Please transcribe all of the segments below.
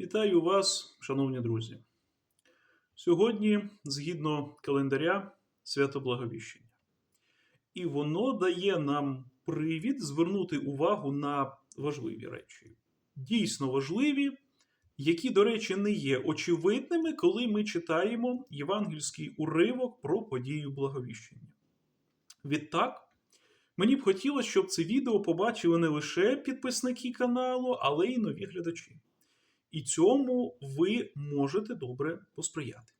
Вітаю вас, шановні друзі. Сьогодні, згідно календаря, свято Благовіщення. І воно дає нам привід звернути увагу на важливі речі. Дійсно важливі, які, до речі, не є очевидними, коли ми читаємо євангельський уривок про подію Благовіщення. Відтак, мені б хотілося, щоб це відео побачили не лише підписники каналу, але й нові глядачі. І цьому ви можете добре посприяти.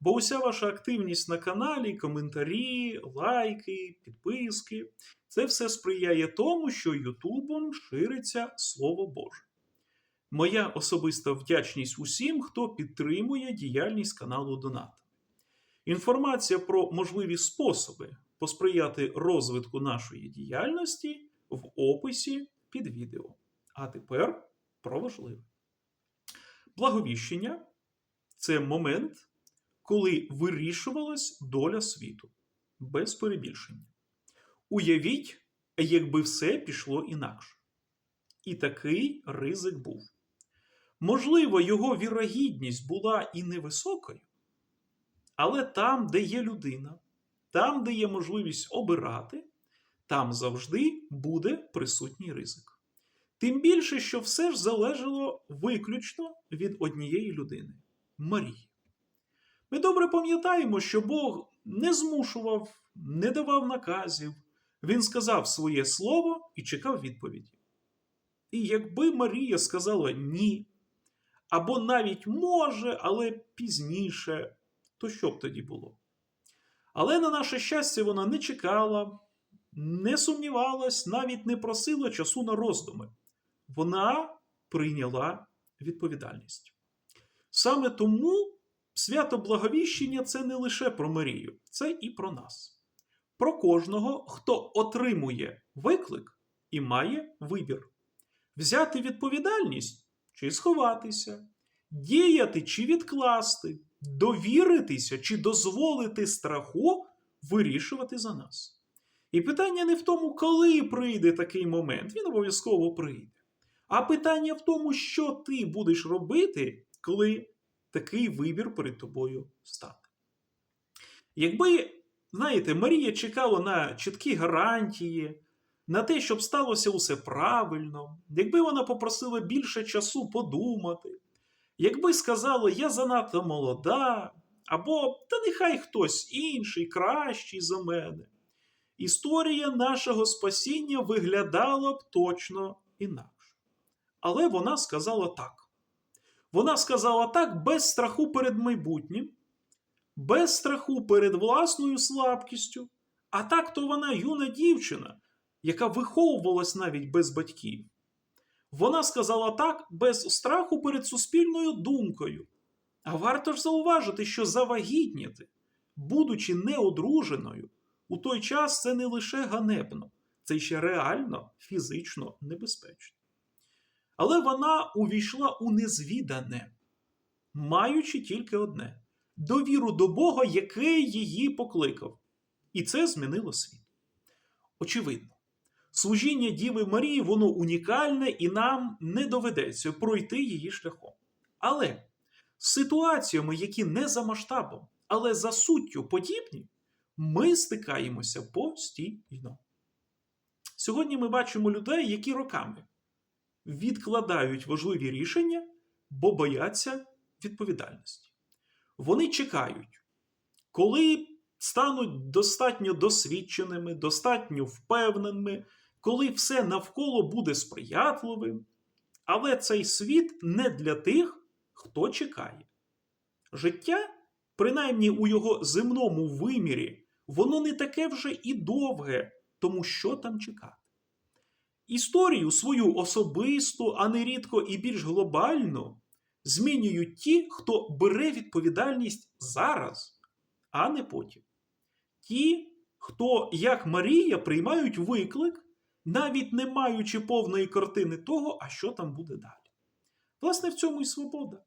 Бо уся ваша активність на каналі, коментарі, лайки, підписки це все сприяє тому, що Ютубом шириться Слово Боже. Моя особиста вдячність усім, хто підтримує діяльність каналу Донат. Інформація про можливі способи посприяти розвитку нашої діяльності в описі під відео. А тепер про важливе. Благовіщення це момент, коли вирішувалась доля світу без перебільшення. Уявіть, якби все пішло інакше. І такий ризик був. Можливо, його вірогідність була і невисокою, але там, де є людина, там, де є можливість обирати, там завжди буде присутній ризик. Тим більше, що все ж залежало виключно від однієї людини Марії. Ми добре пам'ятаємо, що Бог не змушував, не давав наказів, Він сказав своє слово і чекав відповіді. І якби Марія сказала ні, або навіть може, але пізніше, то що б тоді було? Але на наше щастя, вона не чекала, не сумнівалась, навіть не просила часу на роздуми вона прийняла відповідальність. Саме тому свято Благовіщення це не лише про Марію, це і про нас, про кожного, хто отримує виклик і має вибір: взяти відповідальність чи сховатися, діяти чи відкласти, довіритися чи дозволити страху вирішувати за нас. І питання не в тому, коли прийде такий момент, він обов'язково прийде. А питання в тому, що ти будеш робити, коли такий вибір перед тобою стане. Якби, знаєте, Марія чекала на чіткі гарантії, на те, щоб сталося усе правильно, якби вона попросила більше часу подумати, якби сказала, я занадто молода, або та нехай хтось інший, кращий за мене, історія нашого спасіння виглядала б точно інакше. Але вона сказала так. Вона сказала так без страху перед майбутнім, без страху перед власною слабкістю. А так то вона юна дівчина, яка виховувалась навіть без батьків. Вона сказала так без страху перед суспільною думкою. А варто ж зауважити, що завагітніти, будучи неодруженою, у той час це не лише ганебно, це ще реально фізично небезпечно. Але вона увійшла у незвідане, маючи тільки одне довіру до Бога, який її покликав. І це змінило світ. Очевидно, служіння Діви Марії, воно унікальне і нам не доведеться пройти її шляхом. Але з ситуаціями, які не за масштабом, але за суттю подібні, ми стикаємося постійно. Сьогодні ми бачимо людей, які роками відкладають важливі рішення, бо бояться відповідальності. Вони чекають, коли стануть достатньо досвідченими, достатньо впевненими, коли все навколо буде сприятливим. Але цей світ не для тих, хто чекає. Життя, принаймні у його земному вимірі, воно не таке вже і довге, тому що там чекати. Історію свою особисту, а не рідко і більш глобальну, змінюють ті, хто бере відповідальність зараз, а не потім. Ті, хто, як Марія, приймають виклик, навіть не маючи повної картини того, а що там буде далі. Власне, в цьому і свобода.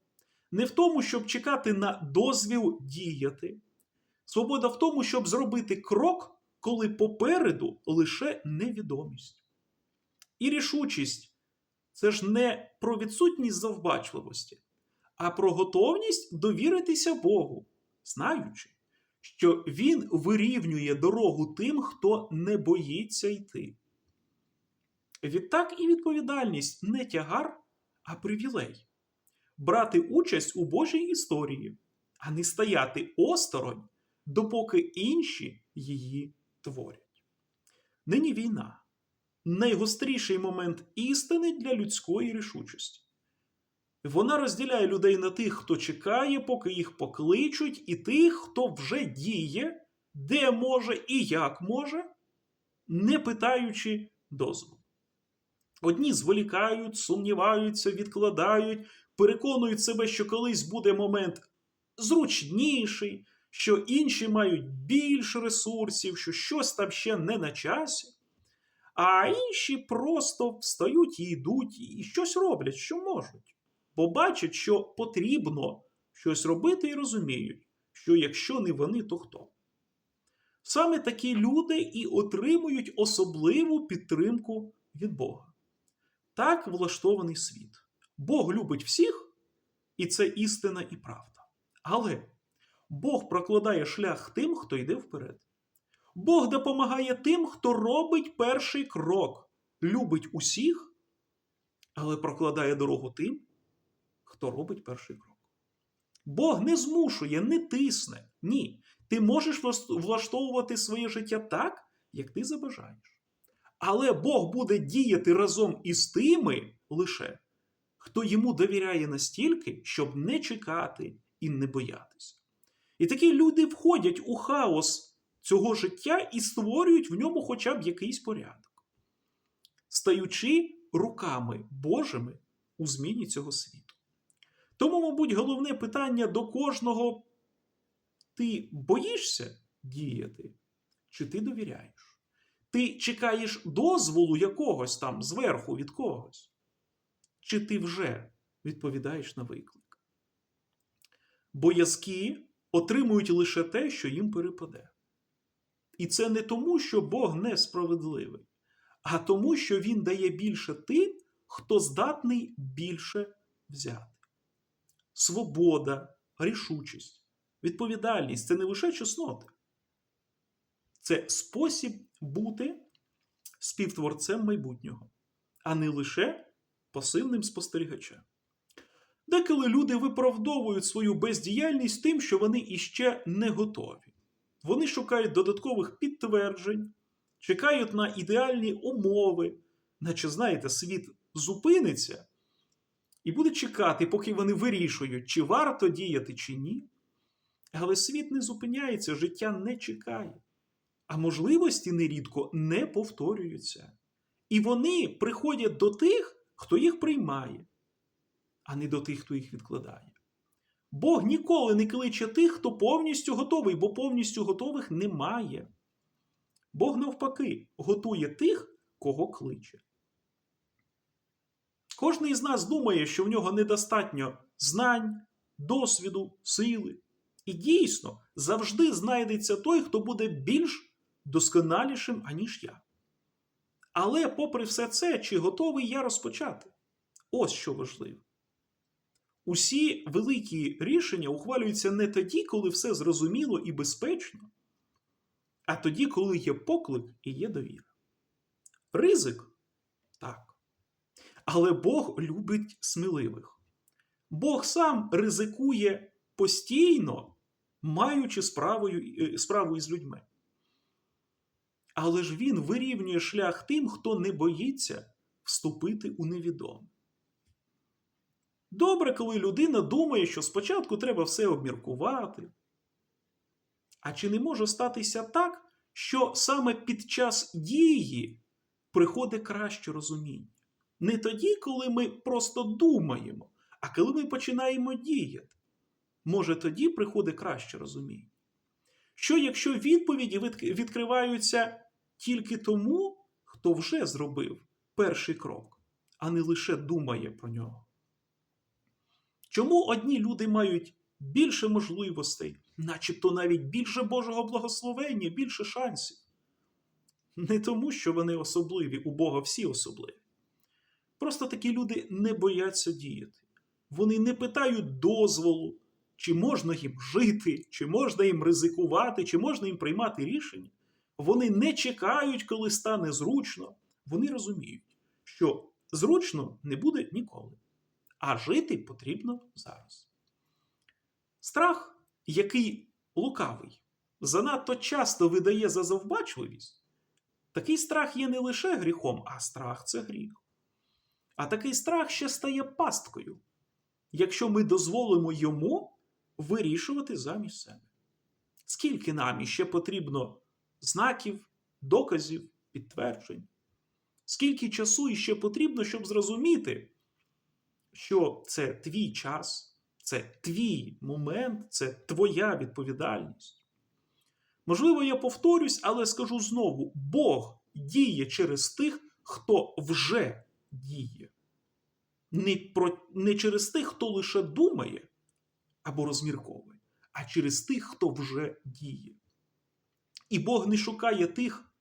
Не в тому, щоб чекати на дозвіл діяти. Свобода в тому, щоб зробити крок, коли попереду лише невідомість. І рішучість це ж не про відсутність завбачливості, а про готовність довіритися Богу, знаючи, що Він вирівнює дорогу тим, хто не боїться йти. Відтак і відповідальність не тягар, а привілей брати участь у Божій історії, а не стояти осторонь, допоки інші її творять. Нині війна найгостріший момент істини для людської рішучості. Вона розділяє людей на тих, хто чекає, поки їх покличуть, і тих, хто вже діє, де може і як може, не питаючи дозволу. Одні зволікають, сумніваються, відкладають, переконують себе, що колись буде момент зручніший, що інші мають більше ресурсів, що щось там ще не на часі. А інші просто встають і йдуть, і щось роблять, що можуть. Бо бачать, що потрібно щось робити і розуміють, що якщо не вони, то хто. Саме такі люди і отримують особливу підтримку від Бога. Так влаштований світ. Бог любить всіх, і це істина і правда. Але Бог прокладає шлях тим, хто йде вперед. Бог допомагає тим, хто робить перший крок, любить усіх, але прокладає дорогу тим, хто робить перший крок. Бог не змушує, не тисне. Ні. Ти можеш влаштовувати своє життя так, як ти забажаєш. Але Бог буде діяти разом із тими лише, хто йому довіряє настільки, щоб не чекати і не боятися. І такі люди входять у хаос цього життя і створюють в ньому хоча б якийсь порядок, стаючи руками Божими у зміні цього світу. Тому, мабуть, головне питання до кожного: ти боїшся діяти, чи ти довіряєш? Ти чекаєш дозволу якогось там зверху від когось? Чи ти вже відповідаєш на виклик? Боязки отримують лише те, що їм перепаде. І це не тому, що Бог несправедливий, а тому, що Він дає більше тим, хто здатний більше взяти. Свобода, рішучість, відповідальність це не лише чесноти. Це спосіб бути співтворцем майбутнього, а не лише пасивним спостерігачем. Деколи люди виправдовують свою бездіяльність тим, що вони іще не готові. Вони шукають додаткових підтверджень, чекають на ідеальні умови, наче, знаєте, світ зупиниться і буде чекати, поки вони вирішують, чи варто діяти, чи ні. Але світ не зупиняється, життя не чекає, а можливості нерідко не повторюються. І вони приходять до тих, хто їх приймає, а не до тих, хто їх відкладає. Бог ніколи не кличе тих, хто повністю готовий, бо повністю готових немає. Бог, навпаки, готує тих, кого кличе. Кожен із нас думає, що в нього недостатньо знань, досвіду, сили. І дійсно завжди знайдеться той, хто буде більш досконалішим, аніж я. Але, попри все це, чи готовий я розпочати? Ось що важливо. Усі великі рішення ухвалюються не тоді, коли все зрозуміло і безпечно, а тоді, коли є поклик і є довіра. Ризик так. Але Бог любить сміливих. Бог сам ризикує постійно, маючи справою, справу із людьми. Але ж він вирівнює шлях тим, хто не боїться вступити у невідоме. Добре, коли людина думає, що спочатку треба все обміркувати. А чи не може статися так, що саме під час дії приходить краще розуміння? Не тоді, коли ми просто думаємо, а коли ми починаємо діяти. Може, тоді приходить краще розуміння. Що якщо відповіді відкриваються тільки тому, хто вже зробив перший крок, а не лише думає про нього? Чому одні люди мають більше можливостей, начебто навіть більше Божого благословення, більше шансів? Не тому, що вони особливі, у Бога всі особливі. Просто такі люди не бояться діяти. Вони не питають дозволу, чи можна їм жити, чи можна їм ризикувати, чи можна їм приймати рішення. Вони не чекають, коли стане зручно. Вони розуміють, що зручно не буде ніколи, а жити потрібно зараз. Страх, який лукавий, занадто часто видає за завбачливість, такий страх є не лише гріхом, а страх це гріх. А такий страх ще стає пасткою, якщо ми дозволимо йому вирішувати замість себе. Скільки нам іще потрібно знаків, доказів, підтверджень? Скільки часу іще потрібно, щоб зрозуміти, що це твій час, це твій момент, це твоя відповідальність? Можливо, я повторюсь, але скажу знову: Бог діє через тих, хто вже діє. Не, про, не через тих, хто лише думає або розмірковує, а через тих, хто вже діє. І Бог не шукає тих,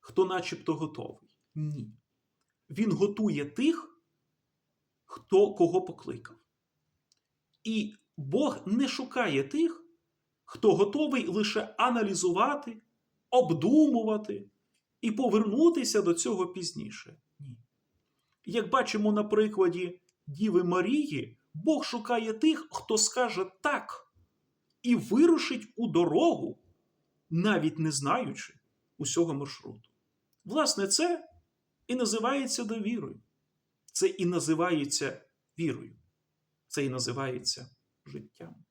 хто начебто готовий. Ні. Він готує тих, хто кого покликав. І Бог не шукає тих, хто готовий лише аналізувати, обдумувати і повернутися до цього пізніше. Ні. Як бачимо на прикладі Діви Марії, Бог шукає тих, хто скаже так і вирушить у дорогу, навіть не знаючи усього маршруту. Власне, це і називається довірою. Це і називається вірою. Це і називається життям.